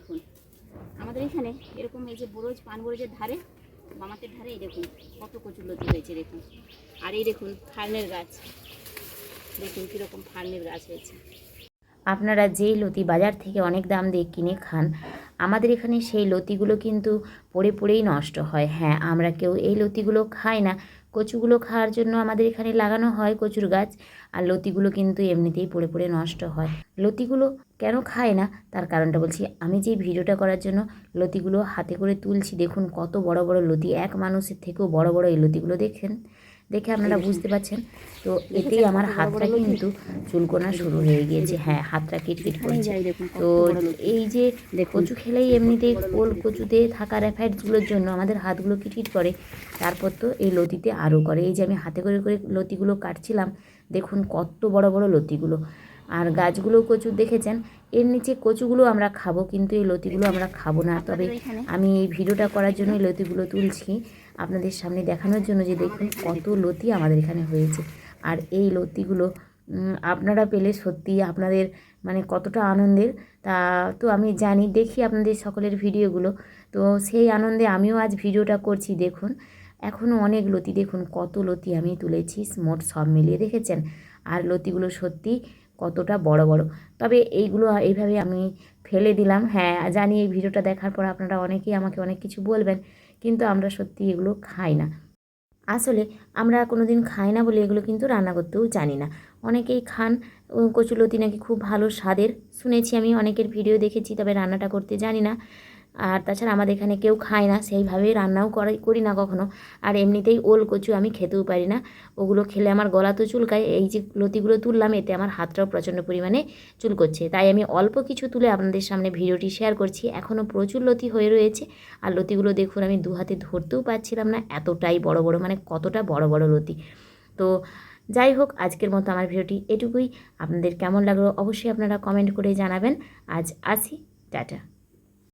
দেখুন। আমাদের এখানে এরকম এই যে বরজ পান বরজের ধারে মামাতের ধারে এই দেখুন, কত কচুর লতি হয়েছে দেখুন। আর এই দেখুন, ফার্নের গাছ। দেখুন কীরকম ফার্নের গাছ হয়েছে। আপনারা যেই লতি বাজার থেকে অনেক দাম দিয়ে কিনে খান আমাদের এখানে সেই লতিগুলো কিন্তু পড়ে পড়েই নষ্ট হয়। হ্যাঁ আমরা কেউ এই লতিগুলো খাই না। কচুগুলো খাওয়ার জন্য আমাদের এখানে লাগানো হয় কচুর গাছ, আর লতিগুলো কিন্তু এমনিতেই পড়ে পড়ে নষ্ট হয়। লতিগুলো কেন খায় না? তার কারণটা বলছি, আমি যে ভিডিওটা করার জন্য লতিগুলো হাতে করে তুলছি, দেখুন কত বড় বড় লতি, এক মানুষের থেকেও বড় বড় এই লতিগুলো দেখেন। দেখে আপনারা বুঝতে পারছেন। তো এতেই আমার হাতটা কিন্তু চুলকোনা শুরু হয়ে গিয়েছে। হ্যাঁ হাতটা কিটকিট করছে। তো এই যে কচু খেলেই এমনিতেই ওল কচুতে থাকা র্যাফাইডসগুলোর জন্য আমাদের হাতগুলো কিটকিট করে। তারপর তো এই লতিতে আরও করে। এই যে আমি হাতে করে করে লতিগুলো কাটছিলাম দেখুন কত বড় বড় লতিগুলো। আর গাছগুলো কচু দেখেছেন? এর নিচে কচুগুলো আমরা খাব কিন্তু এই লতিগুলো আমরা খাব না। তবে আমি এই ভিডিওটা করার জন্য এই লতিগুলো তুলছি। আপনাদের সামনে দেখানোর জন্য যে দেখুন কত লতি আমাদের এখানে হয়েছে। আর এই লতিগুলো আপনারা পেলে সত্যি আপনাদের মানে কতটা আনন্দের। তা তো আমি জানি, দেখি আপনাদের সকলের ভিডিওগুলো। তো সেই আনন্দে আমিও আজ ভিডিওটা করছি, দেখুন। এখনও অনেক লতি, দেখুন কত লতি আমি তুলেছি, মোট সব মিলিয়ে দেখেছেন? আর লতিগুলো সত্যি কতটা বড় বড়। তবে এইগুলো এইভাবে আমি ফেলে দিলাম। হ্যাঁ জানি এই ভিডিওটা দেখার পর আপনারা অনেকেই আমাকে অনেক কিছু বলবেন। কিন্তু আমরা সত্যি এগুলো খাই না। আসলে আমরা কোনো দিন খাই না বলে এগুলো কিন্তু রান্না করতেও জানি না। অনেকেই খান কচুলতি নাকি খুব ভালো স্বাদের। শুনেছি আমি অনেকের ভিডিও দেখেছি, তবে রান্নাটা করতে জানি না। আর তাছাড়া আমাদের এখানে কেউ খায় না, সেইভাবে রান্নাও করাই করি না কখনো। আর এমনিতেই ওল, কচু আমি খেতেও পারি না। ওগুলো খেলে আমার গলা তো চুলকায়, এই যে লতিগুলো তুললাম, এতে আমার হাতটাও প্রচণ্ড পরিমাণে চুলকোচ্ছে। তাই আমি অল্প কিছু তুলে আপনাদের সামনে ভিডিওটি শেয়ার করছি। এখনও প্রচুর লতি হয়ে রয়েছে। আর লতিগুলো দেখুন, আমি দু হাতে ধরতেও পারছিলাম না, এতটাই বড় বড় মানে কতটা বড় বড় লতি। তো যাই হোক, আজকের মতো আমার ভিডিওটি এটুকুই। আপনাদের কেমন লাগল অবশ্যই আপনারা কমেন্ট করে জানাবেন। আজ আসি, টাটা।